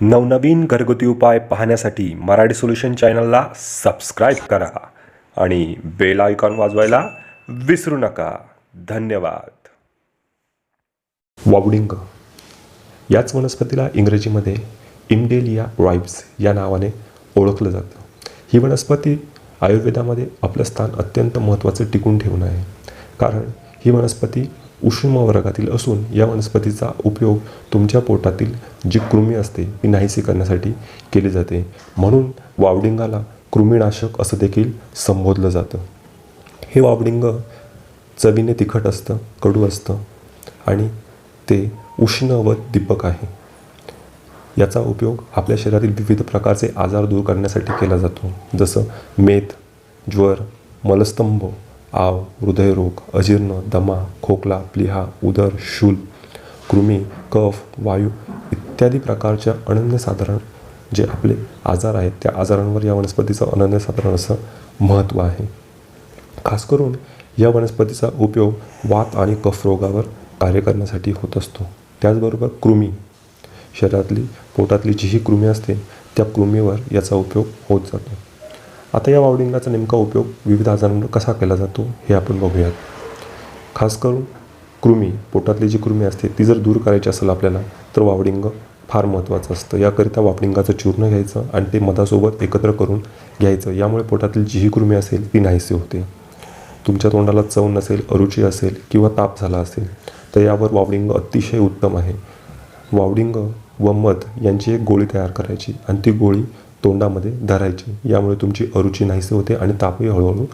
नवनवीन घरगुती उपाय पाहण्यासाठी मराठी सोल्युशन चॅनलला सबस्क्राईब करा आणि बेल आयकॉन वाजवायला विसरू नका. धन्यवाद. वावडिंग. याच वनस्पतीला इंग्रजीमध्ये इमडेलिया राईब्स या नावाने ओळखलं जातं. ही वनस्पती आयुर्वेदामध्ये आपलं स्थान अत्यंत महत्त्वाचं टिकून ठेवून आहे. कारण ही वनस्पती उष्ण वर्गातील असून या वनस्पतीचा उपयोग तुमच्या पोटातील जी कृमी असते ती नाहीसे करण्यासाठी केली जाते. म्हणून वावडिंगाला कृमीनाशक असं देखील संबोधलं जातं. हे वावडिंग चवीने तिखट असतं कडू असतं आणि ते उष्ण व दीपक आहे. याचा उपयोग आपल्या शरीरातील विविध प्रकारचे आजार दूर करण्यासाठी केला जातो. जसं मेद ज्वर मलस्तंभ आव हृदयरोग अजीर्ण दमा खोकला प्लिहा उदर शूल कृमी कफ वायू इत्यादी प्रकारच्या अनन्यसाधारण जे आपले आजार आहेत त्या आजारांवर या वनस्पतीचं अनन्यसाधारण असं महत्त्व आहे. खास करून या वनस्पतीचा उपयोग वात आणि कफरोगावर कार्य करण्यासाठी होत असतो. त्याचबरोबर कृमी. शरीरातली पोटातली जीही कृमी असते त्या कृमीवर याचा उपयोग होत जातो. आता या वावडिंगाचा नेमका उपयोग विविध आजारांवर कसा केला जातो हे आपण बघूयात. खास करून कृमी पोटातली जी कृमी असते ती जर दूर करायची असेल आपल्याला तर वावडिंग फार महत्त्वाचं असतं. याकरिता वापडिंगाचं चूर्ण घ्यायचं आणि ते मधासोबत एकत्र करून घ्यायचं. यामुळे पोटातील जीही कृमी असेल ती नाहीशी होते. तुमच्या तोंडाला चव नसेल अरुची असेल किंवा ताप झाला असेल तर यावर वावडिंग अतिशय उत्तम आहे. वावडिंग व मध यांची एक गोळी तयार करायची आणि ती गोळी तोंडामध्ये धरायची. यामुळे तुमची अरुची नाहीसे होते आणि तापही हळूहळू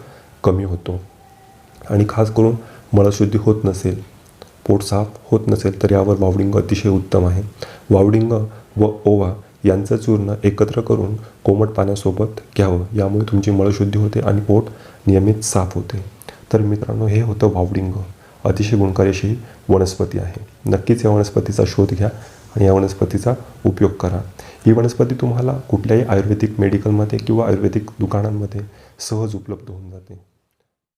कमी होतो. आणि खास करून मळशुद्धी होत नसेल पोट साफ होत नसेल तर यावर वावडिंग अतिशय उत्तम आहे. वावडिंग व ओवा यांचं चूर्ण एकत्र करून कोमट पाण्यासोबत घ्यावं. यामुळे तुमची मळशुद्धी होते आणि पोट नियमित साफ होते. तर मित्रांनो हे होतं वावडिंग. अतिशय गुणकारी अशी ही वनस्पती आहे. नक्कीच या वनस्पतीचा शोध घ्या आणि या वनस्पतीचा उपयोग करा. ही वनस्पती तुम्हाला कुठल्याही आयुर्वेदिक मेडिकलमध्ये किंवा आयुर्वेदिक दुकानांमध्ये सहज उपलब्ध होऊन जाते.